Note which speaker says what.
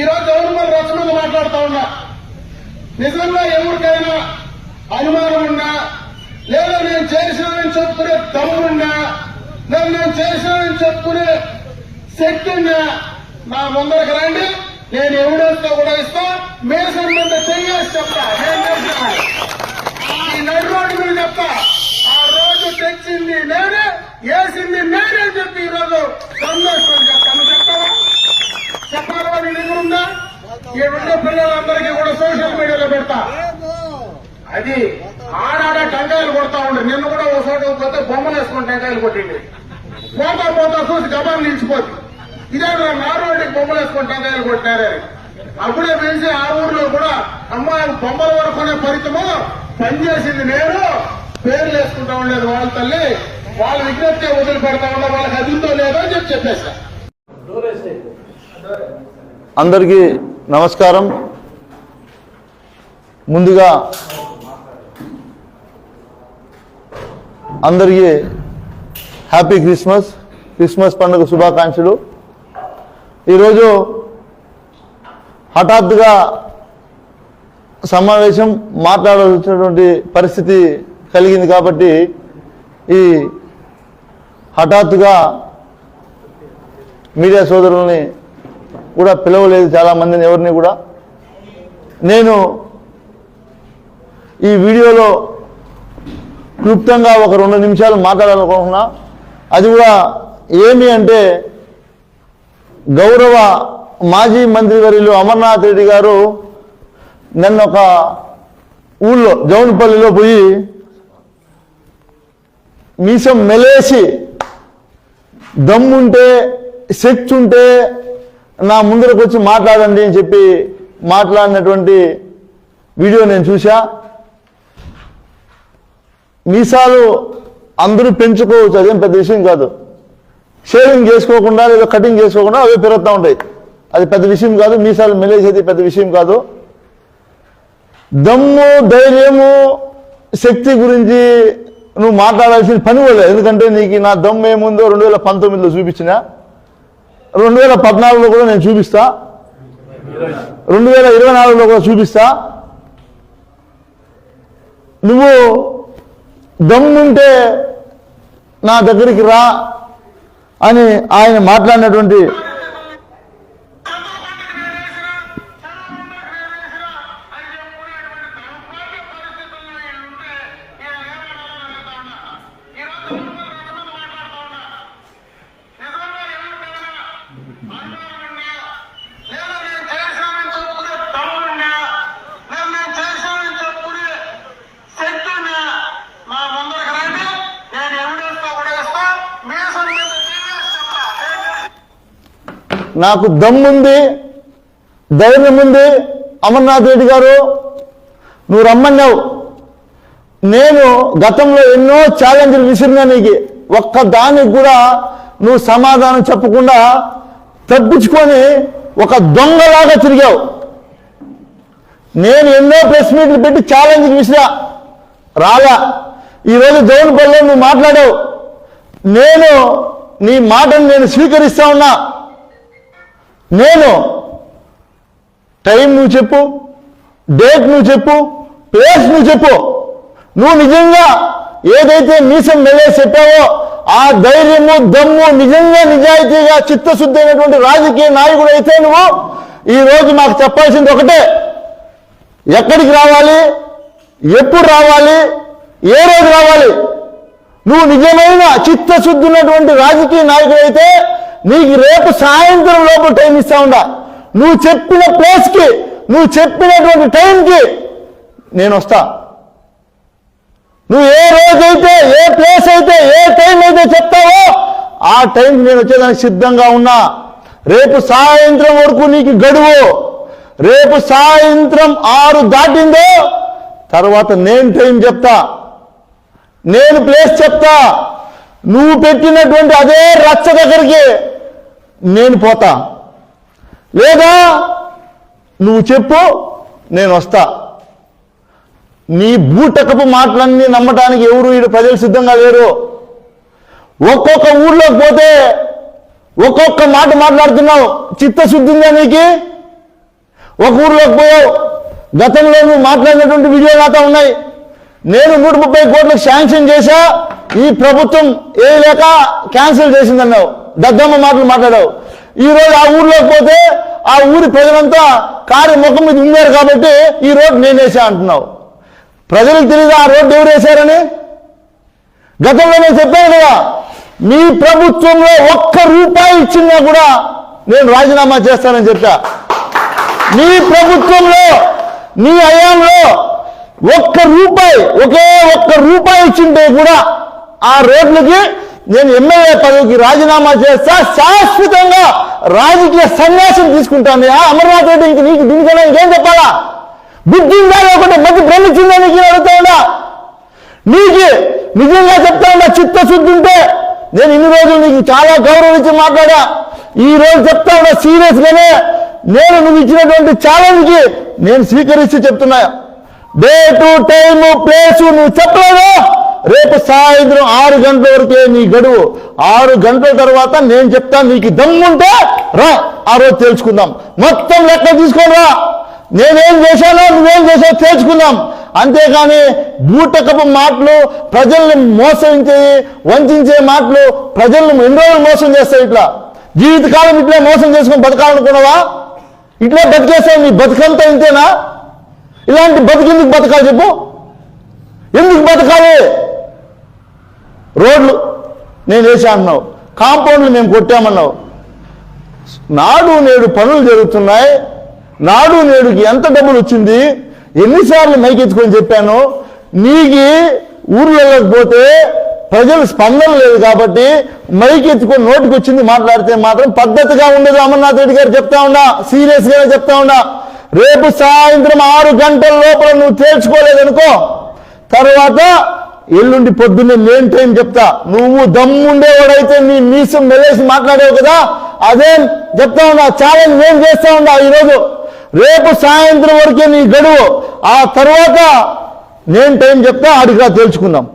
Speaker 1: ఈ రోజు మన రచ్చ మీద మాట్లాడుతా ఉన్నా. నిజంగా ఎవరికైనా అనుమానం ఉన్నా లేదా నేను చేసినానని చెప్పుకునే తమ్ముడున్నా లేదా నేను చేసినానని చెప్పుకునే శక్తి ఉన్నా నా ముందరకు రండి. నేను ఎవిడెన్స్ కూడా ఇస్తా. మీరు సంబంధం చెయ్యేసి చెప్తా. నేను చెప్తా ఈ నడు రోడ్డు మీద చెప్తా. ఆ రోడ్డు తెచ్చింది నేనే వేసింది నేనే చెప్పి ఈ రోజు చెప్తా. ఈ పిల్లలందరికీ కూడా సోషల్ మీడియాలో పెడతా. అది ఆడాడ టెంకాయలు కొడతా ఉండే. నిన్ను కూడా ఓ చోట పోతే బొమ్మలు వేసుకుని టెంకాయలు కొట్టింది పోతా పోతా చూసి గబాన్ నిలిచిపోతుంది ఇదే నా రోడ్డుకి బొమ్మలు వేసుకుని టెంకాయలు కొట్టారే అప్పుడే పిలిచి ఆ ఊర్లో కూడా అమ్మాయి బొమ్మల వరకునే ఫలితము పనిచేసింది నేను. పేర్లు వేసుకుంటా ఉండేది వాళ్ళ తల్లి. వాళ్ళ విజ్ఞప్తి వదిలిపెడతా ఉండే వాళ్ళకి అది లేదో అని చెప్పి చెప్పేసా
Speaker 2: అందరికీ నమస్కారం. ముందుగా అందరికీ హ్యాపీ క్రిస్మస్ క్రిస్మస్ పండుగ శుభాకాంక్షలు. ఈరోజు హఠాత్తుగా సమావేశం మాట్లాడాల్సినటువంటి పరిస్థితి కలిగింది కాబట్టి ఈ హఠాత్తుగా మీడియా సోదరుల్ని కూడా పిలవలేదు చాలా మందిని ఎవరిని కూడా. నేను ఈ వీడియోలో క్లుప్తంగా ఒక రెండు నిమిషాలు మాట్లాడాలనుకుంటున్నా. అది కూడా ఏమి అంటే గౌరవ మాజీ మంత్రివర్యులు అమర్నాథ్ రెడ్డి గారు నిన్న ఒక ఊళ్ళో జౌన్పల్లిలో పోయి మీసం మెలేసి దమ్ముంటే శక్తి ఉంటే నా ముందరకు వచ్చి మాట్లాడండి అని చెప్పి మాట్లాడినటువంటి వీడియో నేను చూసా మీసాలు అందరూ పెంచుకోవచ్చు అదేం పెద్ద విషయం కాదు. షేవింగ్ చేసుకోకుండా లేదా కటింగ్ చేసుకోకుండా అవే పెరుగుతూ ఉంటాయి. అది పెద్ద విషయం కాదు మీసాలు మెలేసేది పెద్ద విషయం కాదు. దమ్ము ధైర్యము శక్తి గురించి నువ్వు మాట్లాడాల్సిన పని కూడా ఎందుకంటే నీకు నా దమ్ము ఏముందో రెండు వేల పంతొమ్మిదిలో చూపించినా. రెండు వేల పద్నాలుగులో కూడా నేను చూపిస్తా. రెండు వేల ఇరవై నాలుగులో కూడా చూపిస్తా. నువ్వు దమ్ముంటే నా దగ్గరికి రా అని ఆయన మాట్లాడినటువంటి నాకు దమ్ముంది ధైర్యం ఉంది. అమర్నాథ్ రెడ్డి గారు నువ్వు రమ్మన్నావు. నేను గతంలో ఎన్నో ఛాలెంజ్లు విసిరినా నీకు. ఒక్క దానికి కూడా నువ్వు సమాధానం చెప్పకుండా తప్పించుకొని ఒక దొంగలాగా తిరిగావు. నేను ఎన్నో ప్రెస్ మీట్లు పెట్టి ఛాలెంజ్ విసిరా. రాలా. ఈరోజు జౌన్పల్లిలో నువ్వు మాట్లాడావు. నేను నీ మాటను నేను స్వీకరిస్తా ఉన్నా. నేను టైం నువ్వు చెప్పు డేట్ నువ్వు చెప్పు ప్లేస్ నువ్వు చెప్పు. నువ్వు నిజంగా ఏదైతే మీసం మెలే చెప్పావో ఆ ధైర్యము దమ్ము నిజంగా నిజాయితీగా చిత్తశుద్ధి అయినటువంటి రాజకీయ నాయకుడు అయితే నువ్వు ఈ రోజు మాకు చెప్పాల్సింది ఒకటే. ఎక్కడికి రావాలి? ఎప్పుడు రావాలి? ఏ రోజు రావాలి? నువ్వు నిజమైన చిత్తశుద్ధి ఉన్నటువంటి రాజకీయ నాయకుడు అయితే నీకు రేపు సాయంత్రం లోపల టైం ఇస్తా ఉండా. నువ్వు చెప్పిన ప్లేస్కి నువ్వు చెప్పినటువంటి టైంకి నేను వస్తా. నువ్వు ఏ రోజైతే ఏ ప్లేస్ అయితే ఏ టైం అయితే చెప్తావో ఆ టైంకి నేను వచ్చేదానికి సిద్ధంగా ఉన్నా. రేపు సాయంత్రం వరకు నీకు గడువు. రేపు సాయంత్రం ఆరు దాటిందో తర్వాత నేను టైం చెప్తా. నేను ప్లేస్ చెప్తా. నువ్వు పెట్టినటువంటి అదే రచ్చ దగ్గరికి నేను పోతా. లేదా నువ్వు చెప్పు నేను వస్తా. నీ బూటకపు మాటలన్నీ నమ్మటానికి ఎవరు ఈడు ప్రజలు సిద్ధంగా లేరు. ఒక్కొక్క ఊర్లోకి పోతే ఒక్కొక్క మాట మాట్లాడుతున్నావు చిత్తశుద్ధి ఉందా నీకు? ఒక ఊర్లోకి పోయావు గతంలో నువ్వు మాట్లాడినటువంటి వీడియో నాతో ఉన్నాయి. నేను నూట ముప్పై కోట్లకు శాంక్షన్ చేశా ఈ ప్రభుత్వం ఏ లేక క్యాన్సిల్ చేసిందన్నావు. దద్దమ్మ మాటలు మాట్లాడావు. ఈ రోజు ఆ ఊర్లోకి పోతే ఆ ఊరి ప్రజలంతా కారు ముఖం మీద ఉన్నారు కాబట్టి ఈ రోడ్డు నేను వేసా అంటున్నావు. ప్రజలకు తెలియదు ఆ రోడ్డు ఎవరు వేశారని? గతంలో నేను చెప్పాను కదా మీ ప్రభుత్వంలో ఒక్క రూపాయి ఇచ్చినా కూడా నేను రాజీనామా చేస్తానని చెప్పా. మీ ప్రభుత్వంలో మీ హయాంలో ఒక్క రూపాయి ఒకే ఒక్క రూపాయి ఇచ్చింటే కూడా ఆ రోడ్లకి నేను ఎమ్మెల్యే పదవికి రాజీనామా చేస్తా శాశ్వతంగా రాజకీయ సన్యాసం తీసుకుంటాను. అమర్నాథ్ రెడ్డి ఇంక నీకు దీనికన్నా ఇంకేం చెప్పాలా? బుద్ధి ఉందా లేకుంటే మధ్య భ్రమించిందా నీకు అడుగుతా నీకు నిజంగా చెప్తా ఉన్నా చిత్తశుద్ధి ఉంటే? నేను ఇన్ని రోజులు నీకు చాలా గౌరవించి మాట్లాడా. ఈ రోజు చెప్తా ఉన్నా సీరియస్ గానే నేను నువ్వు ఇచ్చినటువంటి ఛాలెంజ్కి నేను స్వీకరిస్తూ చెప్తున్నా. డే టు టైమ్ ప్లేస్ నువ్వు చెప్పలేదు? రేపు సాయంత్రం ఆరు గంటల వరకే నీ గడువు. ఆరు గంటల తర్వాత నేను చెప్తాను నీకు దమ్ముంటే రా. ఆ రోజు తేల్చుకుందాం మొత్తం లెక్క తీసుకొని రా. నేనేం చేశానో నువ్వేం చేసావు తేల్చుకుందాం అంతేకాని బూటకపు మాటలు ప్రజల్ని మోసగించే వంచే మాటలు ప్రజల్ని ఎన్ని రోజులు మోసం చేస్తాయి ఇట్లా? జీవితకాలం ఇట్లా మోసం చేసుకుని బతకాలనుకున్నావా? ఇట్లా బతికేస్తావు నీ బతుకంతా ఇంతేనా? ఇలాంటి బతికెందుకు బతకాలి చెప్పు? ఎందుకు బతకాలి? రోడ్లు నేను వేసానన్నావు కాంపౌండ్లు మేము కొట్టామన్నావు. నాడు నేడు పనులు జరుగుతున్నాయి. నాడు నేడుకి ఎంత డబ్బులు వచ్చింది? ఎన్నిసార్లు మైకెత్తుకొని చెప్పాను. నీకి ఊర్లలోకి పోతే ప్రజలు స్పందన లేదు కాబట్టి మైకెత్తుకొని నోటికి వచ్చింది మాట్లాడితే మాత్రం పద్ధతిగా ఉండదు అమర్నాథ్ రెడ్డి గారు చెప్తా ఉన్నా. సీరియస్ గానే చెప్తా ఉన్నా. రేపు సాయంత్రం ఆరు గంటల లోపల నువ్వు తేల్చుకోలేదనుకో. తర్వాత ఎల్లుండి పొద్దున్నే నేను టైం చెప్తా. నువ్వు దమ్ముండేవాడైతే నీ మీసం మెలేసి మాట్లాడావు కదా? అదేం చెప్తా ఉన్నా ఛాలెంజ్ నేను చేస్తా ఉన్నా ఈరోజు? రేపు సాయంత్రం వరకే నీ గడువు. ఆ తర్వాత నేను టైం చెప్తా అడిగా తెలుసుకుందాం